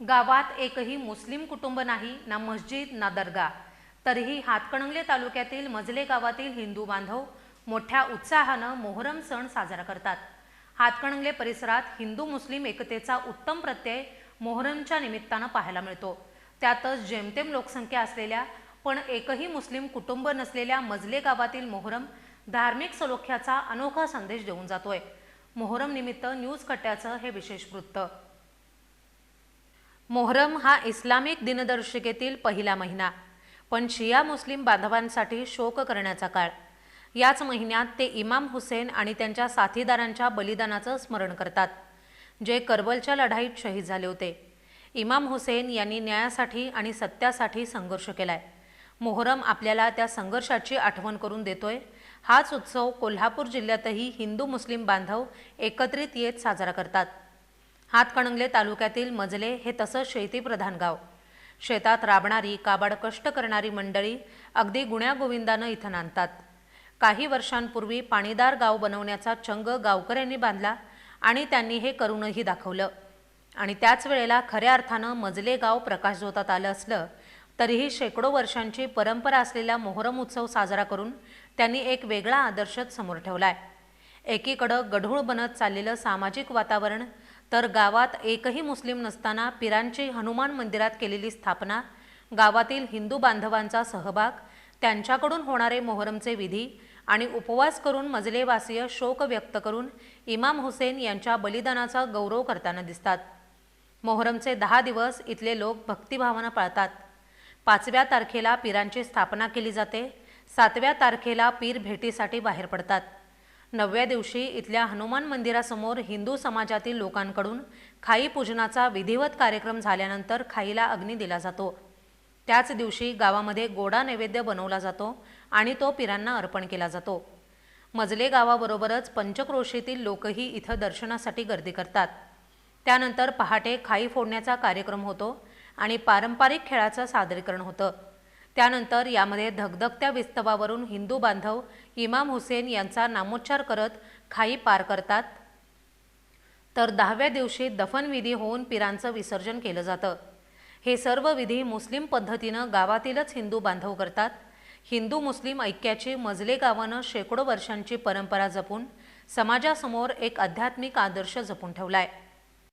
गावात एकही मुस्लिम कुटुंब नाही ना मस्जिद ना दर्गा. तरीही हातकणंगले तालुक्यातील मजले गावातील हिंदू बांधव मोठ्या उत्साहानं मोहरम सण साजरा करतात. हातकणंगले परिसरात हिंदू मुस्लिम एकतेचा उत्तम प्रत्यय मोहरमच्या निमित्तानं पाहायला मिळतो. त्यातच जेमतेम लोकसंख्या असलेल्या पण एकही मुस्लिम कुटुंब नसलेल्या मजले गावातील मोहरम धार्मिक सलोख्याचा अनोखा संदेश देऊन जातोय. मोहरम निमित्त न्यूज कट्ट्याचं हे विशेष वृत्त. मोहरम हा इस्लामिक दिनदर्शिकेतील पहिला महिना. पण शिया मुस्लिम बांधवांसाठी शोक करण्याचा काळ. याच महिन्यात ते इमाम हुसेन आणि त्यांच्या साथीदारांच्या बलिदानाचं स्मरण करतात जे करबलच्या लढाईत शहीद झाले होते. इमाम हुसेन यांनी न्यायासाठी आणि सत्यासाठी संघर्ष केलाय. मोहरम आपल्याला त्या संघर्षाची आठवण करून देतोय. हाच उत्सव कोल्हापूर जिल्ह्यातही हिंदू मुस्लिम बांधव एकत्रित येत साजरा करतात. हातकणंगले तालुक्यातील मजले हे तसं शेतीप्रधान गाव. शेतात राबणारी काबाड कष्ट करणारी मंडळी अगदी गुण्यागोविंदानं इथं नांदतात. काही वर्षांपूर्वी पाणीदार गाव बनवण्याचा चंग गावकऱ्यांनी बांधला आणि त्यांनी हे करूनही दाखवलं. आणि त्याच वेळेला खऱ्या अर्थानं मजले गाव प्रकाशझोतात आलं असलं तरीही शेकडो वर्षांची परंपरा असलेला मोहरम उत्सव साजरा करून त्यांनी एक वेगळा आदर्शच समोर ठेवला आहे एकीकडं गढूळ बनत चाललेलं सामाजिक वातावरण तर गावात एकही मुस्लिम नसताना पिरांची हनुमान मंदिरात केलेली स्थापना गावातील हिंदू बांधवांचा सहभाग त्यांच्याकडून होणारे मोहरमचे विधी आणि उपवास करून मजलेवासीय शोक व्यक्त करून इमाम हुसेन यांच्या बलिदानाचा गौरव करताना दिसतात. मोहरमचे दहा दिवस इथले लोक भक्तिभावानं पाळतात. पाचव्या तारखेला पीरांची स्थापना केली जाते. सातव्या तारखेला पीर भेटीसाठी बाहेर पडतात. नवव्या दिवशी इथल्या हनुमान मंदिरासमोर हिंदू समाजातील लोकांकडून खाई पूजनाचा विधिवत कार्यक्रम झाल्यानंतर खाईला अग्नी दिला जातो. त्याच दिवशी गावामध्ये गोडा नैवेद्य बनवला जातो आणि तो पिरांना अर्पण केला जातो. मजले गावाबरोबरच पंचक्रोशीतील लोकही इथं दर्शनासाठी गर्दी करतात. त्यानंतर पहाटे खाई फोडण्याचा कार्यक्रम होतो आणि पारंपरिक खेळाचं सादरीकरण होतं. त्यानंतर यामध्ये धगधगत्या विस्तवावरून हिंदू बांधव इमाम हुसेन यांचा नामोच्चार करत खाई पार करतात. तर दहाव्या दिवशी दफनविधी होऊन पिरांचं विसर्जन केलं जातं. हे सर्व विधी मुस्लिम पद्धतीनं गावातीलच हिंदू बांधव करतात. हिंदू मुस्लिम ऐक्याची मजले गावानं शेकडो वर्षांची परंपरा जपून समाजासमोर एक आध्यात्मिक आदर्श जपून ठेवला आहे